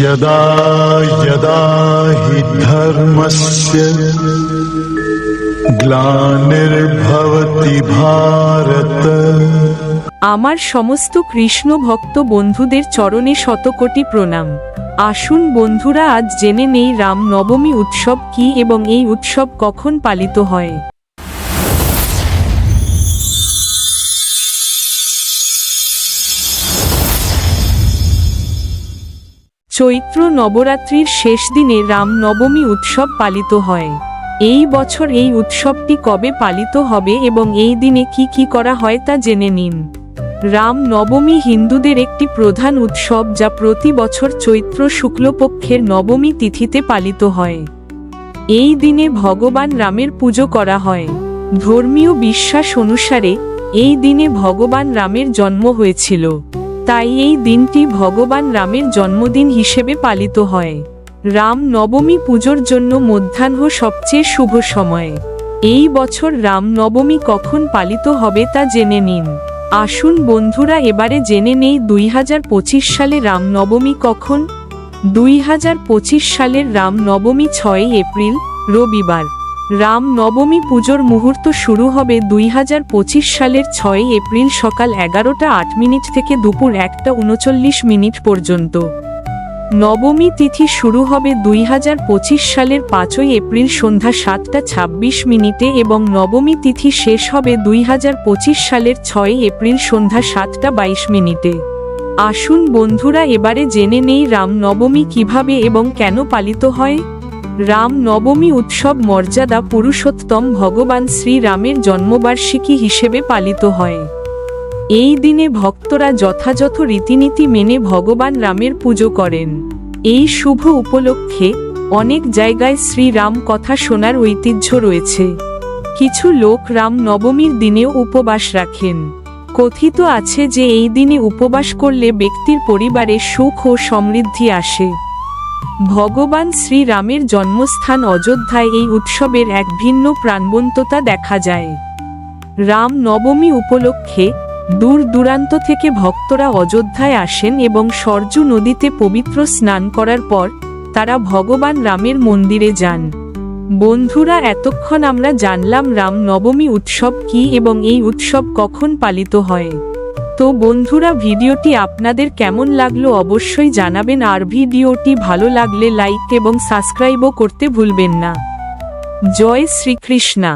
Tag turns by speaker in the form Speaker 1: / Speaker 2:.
Speaker 1: यदा यदा हि धर्मस्य ग्लानिर्भवति भारत
Speaker 2: আমার সমস্ত কৃষ্ণ ভক্ত বন্ধুদের চরণে শতকোটি প্রণাম আসুন বন্ধুরা আজ জেনে নেই রাম নবমী উৎসব কি এবং এই উৎসব কখন পালিত হয় চৈত্র নবরাত্রির শেষ দিনে রাম নবমী উৎসব পালিত হয়। এই বছর এই উৎসবটি কবে পালিত হবে এবং এই দিনে কি কি করা হয় তা জেনে নিন। রাম নবমী হিন্দুদের একটি প্রধান উৎসব যা প্রতি বছর চৈত্র শুক্লপক্ষের নবমী তিথিতে পালিত হয়। এই দিনে ভগবান রামের পুজো করা হয়। ধর্মীয় বিশ্বাস অনুসারে এই দিনে ভগবান রামের জন্ম হয়েছিল। তাই এই দিনটি ভগবান রামের জন্মদিন হিসেবে পালিত হয়। রাম নবমী পুজোর জন্য মধ্যাহ্ন সবচেয়ে শুভ সময়। এই বছর রাম নবমী কখন পালিত হবে তা জেনে নিন। আসুন বন্ধুরা এবারে জেনে নেই দুই হাজার পঁচিশ সালে রাম নবমী কখন। দুই হাজার পঁচিশ সালের রাম নবমী ছয় এপ্রিল, রবিবার। রাম নবমী পুজোর মুহূর্ত শুরু হবে দুই হাজার পঁচিশ সালের ছয় এপ্রিল সকাল এগারোটা আট মিনিট থেকে দুপুর একটা উনচল্লিশ মিনিট পর্যন্ত। নবমী তিথি শুরু হবে দুই হাজার পঁচিশ সালের পাঁচই এপ্রিল সন্ধ্যা সাতটা ছাব্বিশ মিনিটে এবং নবমী তিথি শেষ হবে দুই হাজার পঁচিশ সালের ছয় এপ্রিল সন্ধ্যা সাতটা বাইশ মিনিটে। আসুন বন্ধুরা এবারে জেনে নেই রাম নবমী কীভাবে এবং কেন পালিত হয়? রাম নবমী উৎসব মর্যাদা পুরুষোত্তম ভগবান শ্রীরামের জন্মবার্ষিকী হিসেবে পালিত হয়। এই দিনে ভক্তরা যথাযথ রীতিনীতি মেনে ভগবান রামের পুজো করেন। এই শুভ উপলক্ষে অনেক জায়গায় শ্রীরাম কথা শোনার ঐতিহ্য রয়েছে। কিছু লোক রাম নবমীর দিনেও উপবাস রাখেন। কথিত আছে যে এই দিনে উপবাস করলে ব্যক্তির পরিবারে সুখ ও সমৃদ্ধি আসে। ভগবান শ্রীরামের জন্মস্থান অযোধ্যায় এই উৎসবের এক ভিন্ন প্রাণবন্ততা দেখা যায়। রাম নবমী উপলক্ষে দূর দূরান্ত থেকে ভক্তরা অযোধ্যায় আসেন এবং সরজু নদীতে পবিত্র স্নান করার পর তারা ভগবান রামের মন্দিরে যান। বন্ধুরা, এতক্ষণ আমরা জানলাম রাম নবমী উৎসব কি এবং এই উৎসব কখন পালিত হয়। তো বন্ধুরা, ভিডিওটি আপনাদের কেমন লাগল অবশ্যই জানাবেন আর ভিডিওটি ভালো লাগলে লাইক এবং সাবস্ক্রাইবও করতে ভুলবেন না। জয় শ্রীকৃষ্ণা।